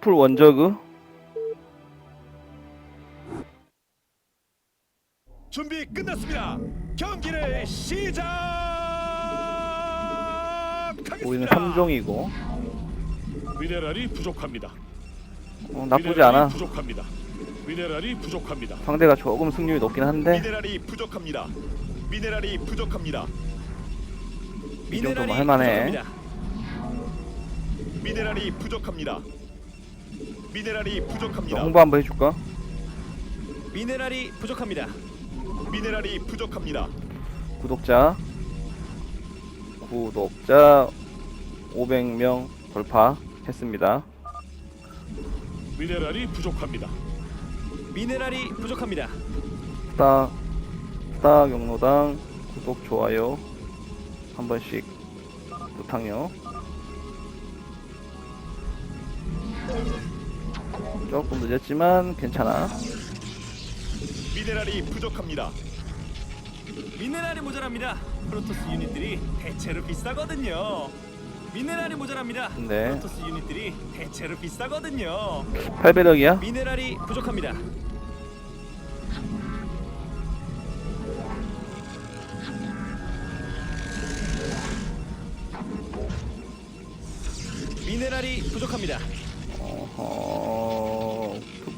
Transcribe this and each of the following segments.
투풀 원저그 준비 끝났습니다. 경기를 시작하겠습니다. 우리는 3종이고 미네랄이 부족합니다. 어, 나쁘지 미네랄이 않아 부족합니다. 미네랄이 부족합니다. 상대가 조금 승률이 높긴 한데 미네랄이 부족합니다. 미네랄이 부족합니다. 이 정도면 할만해 미네랄이 부족합니다. 미네랄이 부족합니다. 홍보 한번 해줄까? 미네랄이 부족합니다. 미네랄이 부족합니다. 구독자 구독자 500명 돌파했습니다 미네랄이 부족합니다. 미네랄이 부족합니다. 스타 스타 경로당 구독 좋아요 한 번씩 부탁요 조금 늦었지만 괜찮아 미네랄이 부족합니다. 미네랄이 모자랍니다. 프로토스 유닛들이 대체로 비싸거든요. 미네랄이 모자랍니다. 네. 프로토스 유닛들이 대체로 비싸거든요. 8배럭이야? 미네랄이 부족합니다. 미네랄이 부족합니다.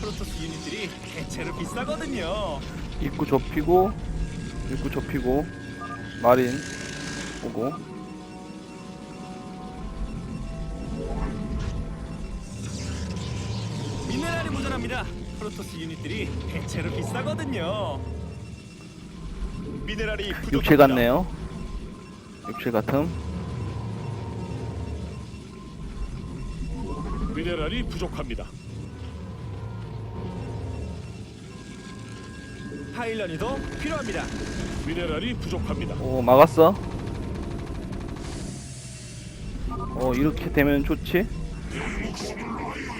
프로토스 유닛들이 대체로 비싸거든요. 입구 좁히고 입구 좁히고 마린 오고 미네랄이 모자랍니다. 프로토스 유닛들이 대체로 비싸거든요. 미네랄이 부족합니다. 육체 같네요 육체 같음 미네랄이 부족합니다. 파일런이 더 필요합니다. 미네랄이 부족합니다. 오 막았어 어 이렇게 되면 좋지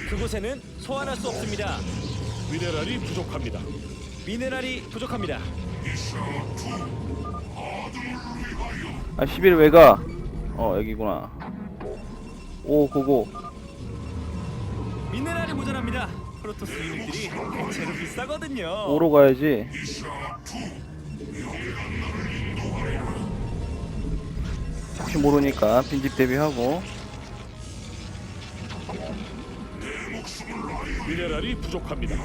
그곳에는 소환할 수 없습니다. 미네랄이 부족합니다. 미네랄이 부족합니다. 아 11 왜 가 어 여기구나 오 고고 미네랄이 모자랍니다. 프로토스 유닛들이 대체로 비싸거든요. 오로 가야지 혹시 모르니까 빈집 대비하고 미네랄이 부족합니다.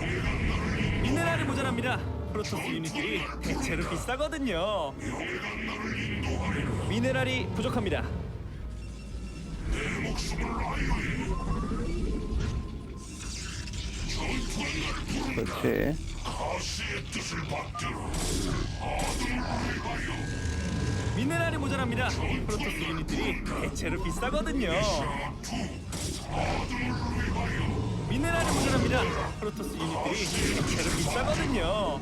미네랄이 모자랍니다. 프로토스 유닛들이 대체로 비싸거든요. 미네랄이 부족합니다. 그렇지 미네랄이 모자랍니다. 프로토스 유닛들이 대체로 비싸거든요. 미네랄이 모자랍니다. 프로토스 유닛들이 대체로 비싸거든요.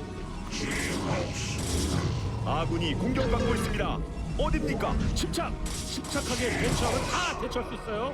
아군이 공격받고 있습니다. 어딥니까? 침착! 침착하게 대처하면 다 대처할 수 있어요.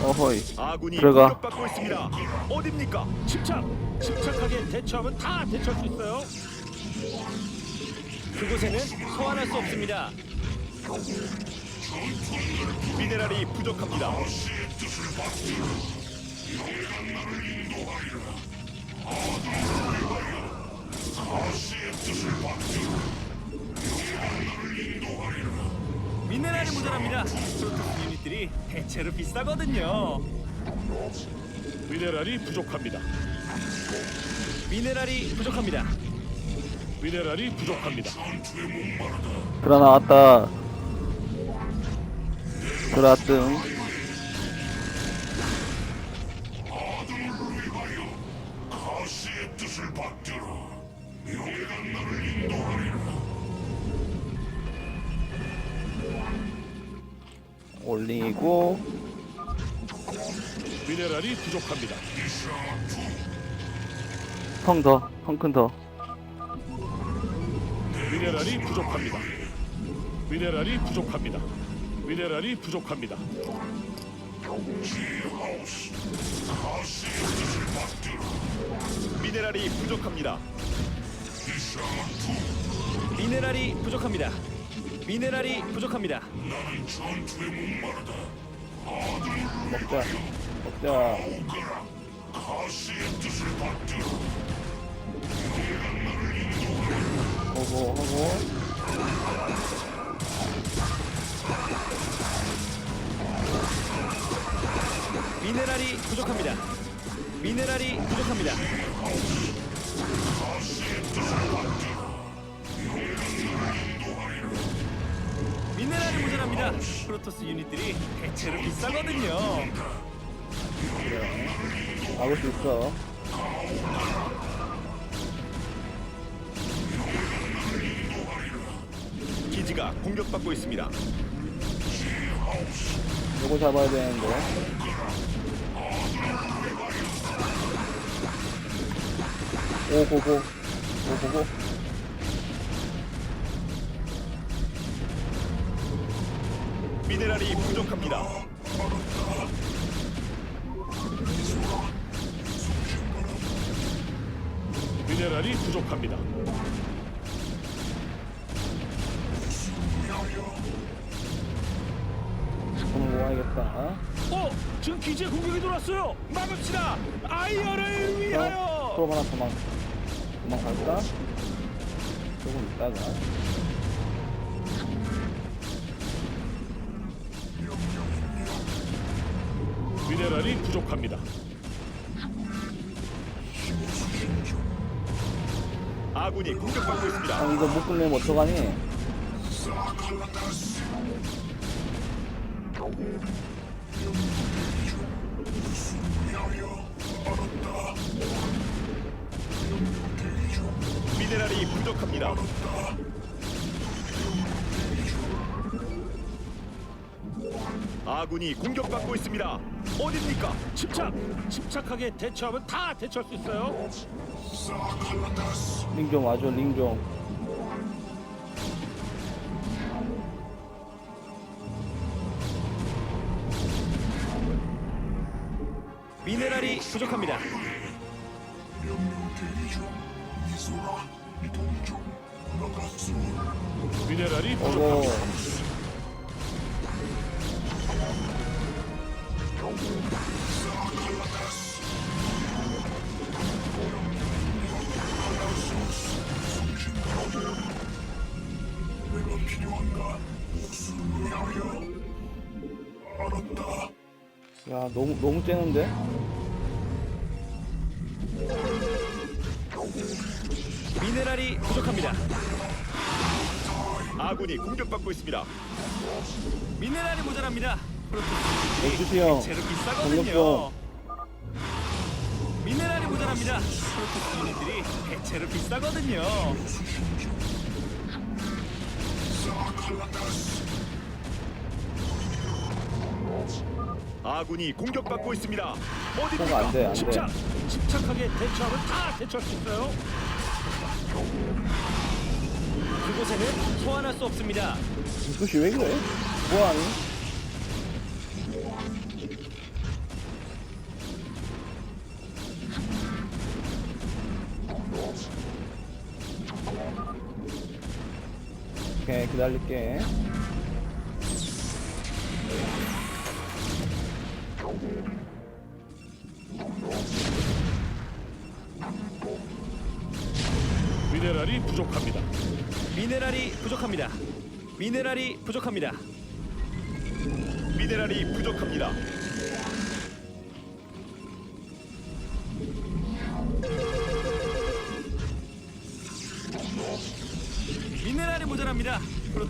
허이 아군이 들어가. 공격받고 있습니다. 어딥니까? 침착! 침착하게 대처하면 다 대처할 수 있어요. 그곳에는 소환할 수 없습니다. 미네랄이 부족합니다. 미네랄이 모자랍니다. 프로토스 유닛들이 대체로 비싸거든요. 미네랄이 부족합니다. 미네랄이 부족합니다. 미네랄이 부족합니다. 드라 나왔다. 드라 등. 올리고 미네랄이 부족합니다. 펑 더, 펑큰 더. 미네랄이 부족합니다. 미네랄이 부족합니다. 미네랄이 부족합니다. 미네랄이 부족합니다. 미네랄이 부족합니다. 미네랄이 부족합니다. 먹자. 먹자. 하고 하고 미네랄이 부족합니다. 미네랄이 부족합니다. 모자랍니다. 프로토스 유닛들이 대체로 비싸거든요. 막을 수 있어. 기지가 공격받고 있습니다. 요거 잡아야 되는데. 오고고 오고고 미네랄이 부족합니다. 미네랄이 부족합니다. 오늘 모아야겠다. 어, 지금 기지에 공격이 들어왔어요. 막읍시다. 아이어를 위하여. 프로 하나 도망 도망갈까? 조금 있다가 부족합니다. 아군이 공격받고 있습니다. 아 이거 못 끝내면 어떡하니? 미네랄이 부족합니다. 아군이 공격받고 있습니다. 어딥니까? 침착! 침착하게 대처하면 다 대처할 수 있어요. 링 좀 와줘 링 좀. 미네랄이 부족합니다. 미네랄이 부족합니다. 야 너무 너무 째는데? 미네랄이 부족합니다. 아군이 공격받고 있습니다. 미네랄이 모자랍니다. 대체로 공격 비싸거든요. 좀. 미네랄이 모자랍니다. 프로토스 유닛들이 대체로 비싸거든요. 아군이 공격받고 있습니다. 뭐가 어딥니까? 안 돼 안돼. 침착! 침착하게 대처하면 다 대처할 수 있어요. 그곳에는 소환할 수 없습니다. 이것이 왜 그래? 뭐하니? 기다릴게. 미네랄이 부족합니다. 미네 미네랄이 부족합니다. 미네랄이 부족합니다. 미네랄이 부족합니다.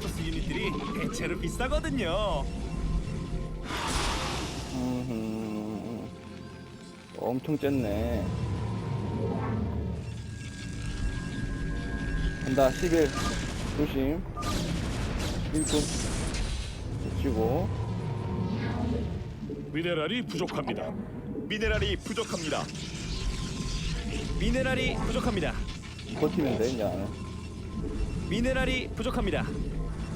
프로토스 유닛들이 대체로 비싸거든요. 음흠. 엄청 쨌네. 간다, 11. 조심. 1분. 붙이고. 미네랄이 부족합니다. 미네랄이 부족합니다. 미네랄이 부족합니다. 버티면 돼, 이제. 미네랄이 부족합니다.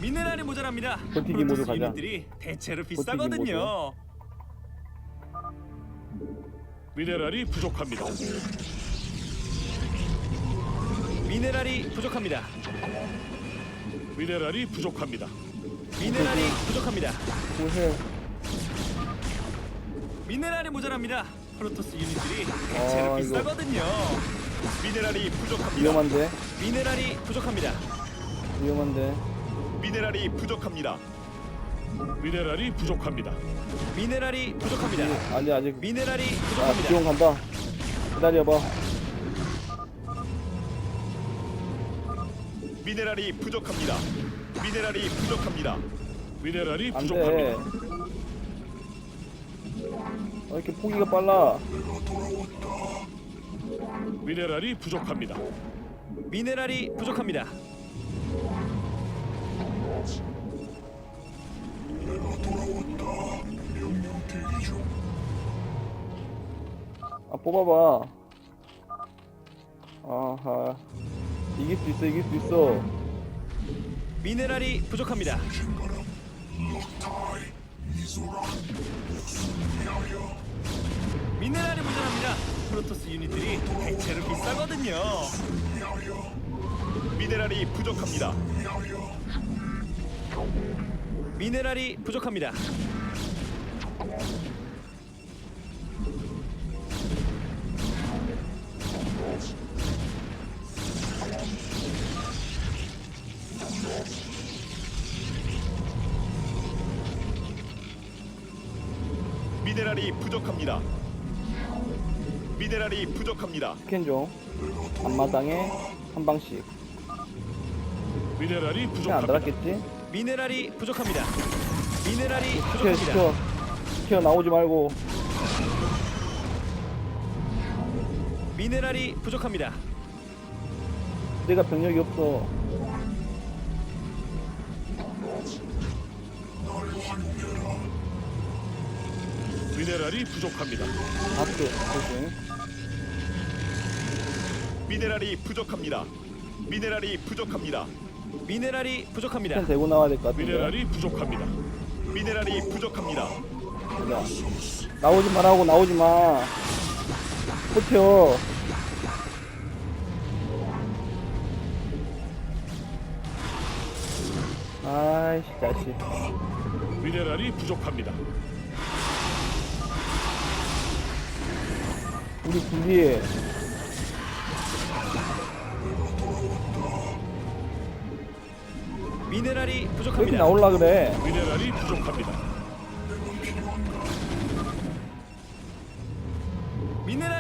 미네랄이 모자랍니다. 버티기 모드 프로토스 가자. 유닛들이 대체로. 비싸거든요. 미네랄이 부족합니다. 미네랄이 부족합니다. 미네랄이 부족합니다. 미네랄이 부족합니다. 구해. 미네랄이 모자랍니다. 프로토스 유닛들이 대체로 아, 이거. 비싸거든요. 미네랄이 부족합니다. 위험한데? 미네랄이 부족합니다. 위험한데? 미네랄이 부족합니다. 미네랄이 부족합니다. 미네랄이 부족합니다. 아직, 아직. 미네랄이 아, 부족합니다. 지원 간다. 기다려봐. 미네랄이 부족합니다. 미네랄이 부족합니다. 미네랄이 안 돼. 왜 이렇게 포기가 빨라? 미네랄이 부족합니다. 미네랄이 부족합니다. 아, 뽑아봐. 아하. 이길 수 있어, 이길 수 있어. 미네랄이 부족합니다. 미네랄이 모자랍니다. 프로토스 유닛들이 대체로 비싸거든요. 미네랄이 부족합니다. 미네랄이 부족합니다. 미네랄이 부족합니다. 미네랄이 부족합니다. 스캔 좀. 앞마당에 한 방씩. 미네랄이 안 달았겠지? 미네랄이 부족합니다. 미네랄이 부족합니다. 스캔. 스캔 나오지 말고. 미네랄이 부족합니다. 내가 병력이 없어. 미네랄이 부족합니다. 앞도 조심. 미네랄이 부족합니다. 미네랄이 부족합니다. 미네랄이 부족합니다. 대고 나와야 될 것 같은데. 미네랄이 부족합니다. 미네랄이 부족합니다. 나오지 말라고 나오지 마. 버텨. 아이씨 자식. 미네랄이 부족합니다. 우리 둘이 미네랄이 왜 이렇게 부족합니다. 나올라 그래? 미네랄이 부족합니다.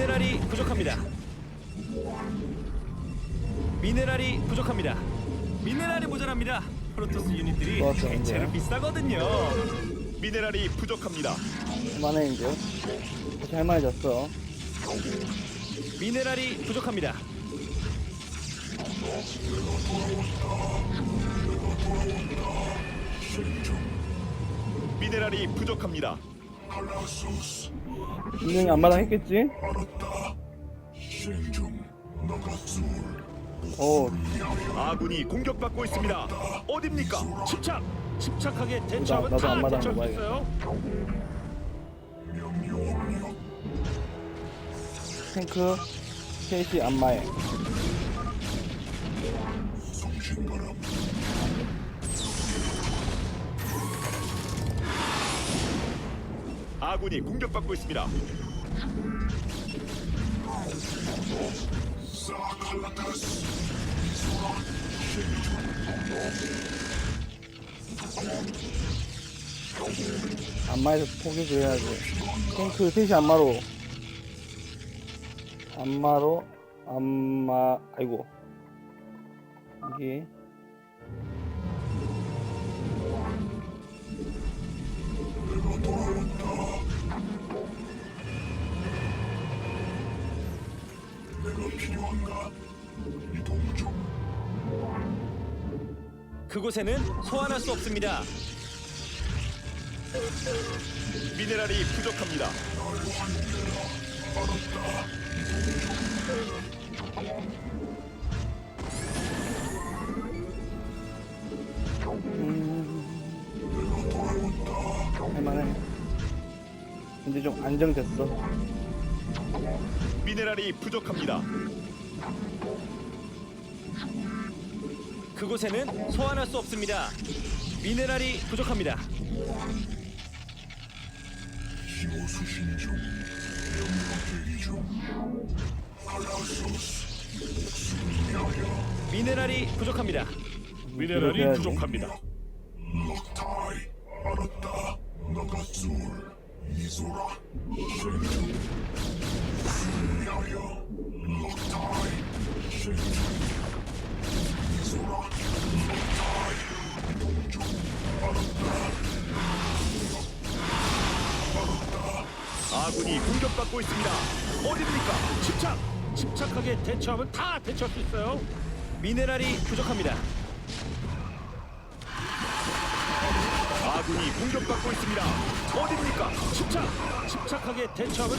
미네랄이 부족합니다. 미네랄이 부족합니다. 미네랄이 모자랍니다. 프로토스 유닛들이 좋았어, 대체로 이제. 비싸거든요. 미네랄이 부족합니다. 할만해 이제. 다시 할만해졌어. 미네랄이 부족합니다. 미네랄이 부족합니다. 분명히 안마당 했겠지? 오 아군이 공격받고 있습니다. 어딥니까? 침착. 침착하게 대처하면 나도 다 앞마당 대처할 수 먹어야겠다. 있어요. 탱크 셋이 안마에 아군이 공격받고 있습니다. 안마에서 포격을 해야지. 탱크 셋이 안마로. 안마로 안마 아이고. 이게 그곳에는 소환할 수 없습니다. 미네랄이 부족합니다. 할만해 이제 좀 안정됐어 미네랄이 부족합니다. 그곳에는 소환할 수 없습니다. 미네랄이 부족합니다. 미네랄이 부족합니다. 미네랄이. 부족합니다. 아군이 공격받고 있습니다. 어딥니까? 침착. 침착하게 대처하면 다 대처할 수 있어요. 미네랄이 부족합니다. 아군이 공격받고 있습니다. 어딥니까? 침착. 침착하게 대처하면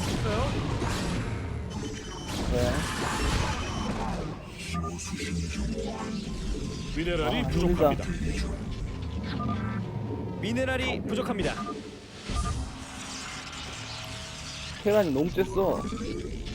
수 있어요. 네. 미네랄이 아, 부족합니다. 미네랄이 부족합니다. 테란이 너무 쬐어